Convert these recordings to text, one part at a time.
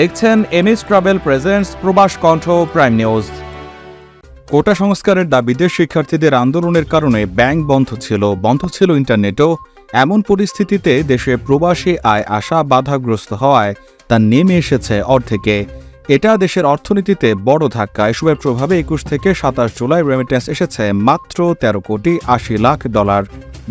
দেখছেন MS travel presents প্রবাস কণ্ঠ প্রাইম নিউজ। কোটা সংস্কারের দাবিতে শিক্ষার্থীদের আন্দোলনের কারণে ব্যাংক বন্ধ ছিল বন্ধ ছিল ইন্টারনেটও। এমন পরিস্থিতিতে দেশে প্রবাসী আয় আসা বাধাগ্রস্ত হওয়ায় তা নেমে এসেছে অর্ধেকে। এটা দেশের অর্থনীতিতে বড় ধাক্কা এসবের প্রভাবে একুশ থেকে সাতাশ জুলাই রেমিটেন্স এসেছে মাত্র তেরো কোটি আশি লাখ ডলার।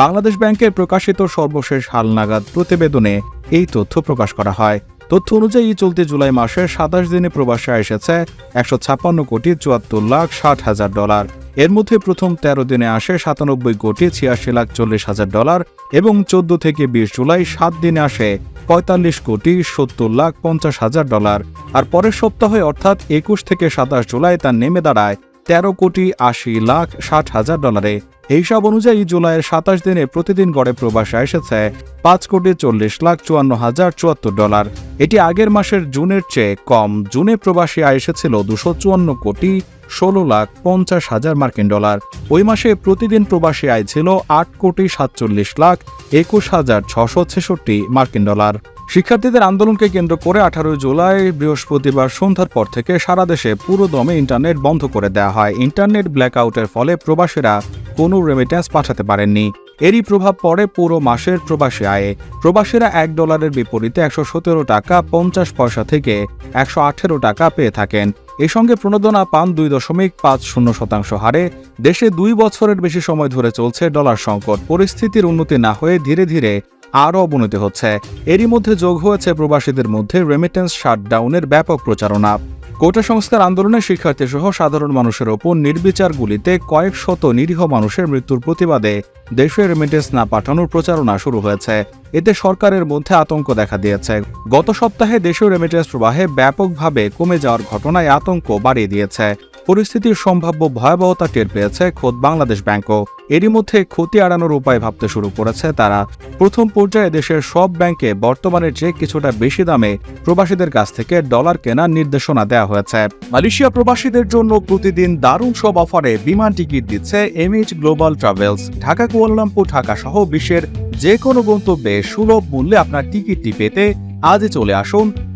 বাংলাদেশ ব্যাংকের প্রকাশিত সর্বশেষ হালনাগাদ প্রতিবেদনে এই তথ্য প্রকাশ করা হয়। তথ্য অনুযায়ী চলতি জুলাই মাসে সাতাশ দিনে প্রবাসে এসেছে একশো ছাপ্পান্ন কোটি চুয়াত্তর লাখ ষাট হাজার ডলার। এর মধ্যে প্রথম তেরো দিনে আসে সাতানব্বই কোটি ছিয়াশি লাখ চল্লিশ হাজার ডলার এবং চোদ্দ থেকে বিশ জুলাই সাত দিনে আসে পঁয়তাল্লিশ কোটি সত্তর লাখ পঞ্চাশ হাজার ডলার। আর পরের সপ্তাহে অর্থাৎ একুশ থেকে সাতাশ জুলাই তা নেমে দাঁড়ায় তেরো কোটি আশি লাখ ষাট হাজার ডলারে। এইসব অনুযায়ী জুলাইয়ের সাতাশ দিনে প্রতিদিন গড়ে প্রবাসে এসেছে পাঁচ কোটি চল্লিশ লাখ চুয়ান্ন হাজার চুয়াত্তর ডলার। এটি আগের মাসের জুনের চেয়ে কম। জুনে প্রবাসী আয় এসেছিল দুশো চুয়ান্ন কোটি ষোলো লাখ পঞ্চাশ হাজার মার্কিন ডলার। ওই মাসে প্রতিদিন প্রবাসী আয় ছিল আট কোটি সাতচল্লিশ লাখ একুশ হাজার ছশো ছেষট্টি মার্কিন ডলার। শিক্ষার্থীদের আন্দোলনকে কেন্দ্র করে আঠারোই জুলাই বৃহস্পতিবার সন্ধ্যার পর থেকে সারা দেশে পুরো দমে ইন্টারনেট বন্ধ করে দেওয়া হয়। ইন্টারনেট ব্ল্যাকআউটের ফলে প্রবাসীরা কোনো রেমিটেন্স পাঠাতে পারেননি। এরই প্রভাব পড়ে পুরো মাসের প্রবাসী আয়ে। প্রবাসীরা এক ডলারের বিপরীতে একশো সতেরো টাকা পঞ্চাশ পয়সা থেকে একশো আঠেরো টাকা পেয়ে থাকেন। এ সঙ্গে প্রণোদনা পান দুই দশমিক পাঁচ শূন্য শতাংশ হারে। দেশে দুই বছরের বেশি সময় ধরে চলছে ডলার সংকট। পরিস্থিতির উন্নতি না হয়ে ধীরে ধীরে আরও অবনতি হচ্ছে। এরই মধ্যে যোগ হয়েছে প্রবাসীদের মধ্যে রেমিটেন্স শাটডাউনের ব্যাপক প্রচারণা। কোটা সংস্কার আন্দোলনে শিক্ষার্থী সহ সাধারণ মানুষের ওপর নির্বিচার গুলিতে কয়েক শত নিরীহ মানুষের মৃত্যুর প্রতিবাদে দেশে রেমিটেন্স না পাঠানোর প্রচারণা শুরু হয়েছে। এতে সরকারের মধ্যে আতঙ্ক দেখা দিয়েছে। গত সপ্তাহে দেশীয় রেমিটেন্স প্রবাহে ব্যাপকভাবে কমে যাওয়ার ঘটনায় আতঙ্ক বাড়িয়ে দিয়েছে। পরিস্থিতির সম্ভাব্য ভয়াবহতা টের পেয়েছে খোদ বাংলাদেশ ব্যাংকও। এরই মধ্যে ক্ষতি এড়ানোর উপায় ভাবতে শুরু করেছে তারা। প্রথম পর্যায়ে দেশের সব ব্যাংকে বর্তমানের চেয়ে কিছুটা বেশি দামে প্রবাসীদের কাছ থেকে ডলার কেনার নির্দেশনা দেওয়া হয়েছে। মালয়েশিয়া প্রবাসীদের জন্য প্রতিদিন দারুণ সব অফারে বিমান টিকিট দিচ্ছে MH global travels. Dhaka, Kuala Lumpur, Dhaka সহ বিশ্বের যে কোনো গন্তব্যে সুলভ মূল্যে আপনার টিকিটটি পেতে আজই চলে আসুন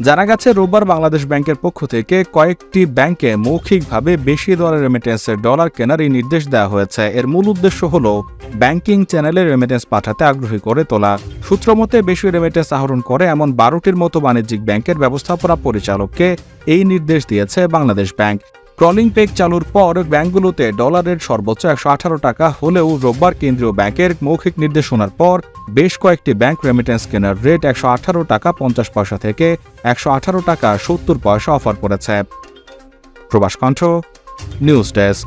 জানা গেছে, রোববার বাংলাদেশ ব্যাংকের পক্ষ থেকে কয়েকটি ব্যাংকে মৌখিকভাবে বেশি দরের রেমিটেন্সের ডলার কেনার এই নির্দেশ দেওয়া হয়েছে। এর মূল উদ্দেশ্য হল ব্যাংকিং চ্যানেলে রেমিটেন্স পাঠাতে আগ্রহী করে তোলা। সূত্রমতে বেশি রেমিটেন্স আহরণ করে এমন বারোটির মতো বাণিজ্যিক ব্যাংকের ব্যবস্থাপনা পরিচালককে এই নির্দেশ দিয়েছে বাংলাদেশ ব্যাংক। ক্রলিং পেক চালুর পর ব্যাংকগুলোতে ডলারের সর্বোচ্চ একশো আঠারো টাকা হলেও রোববার কেন্দ্রীয় ব্যাংকের মৌখিক নির্দেশনার পর বেশ কয়েকটি ব্যাংক রেমিটেন্স কেনার রেট একশো আঠারো টাকা পঞ্চাশ পয়সা থেকে একশো আঠারো টাকা সত্তর পয়সা অফার করেছে প্রবাস কণ্ঠ, নিউজ ডেস্ক।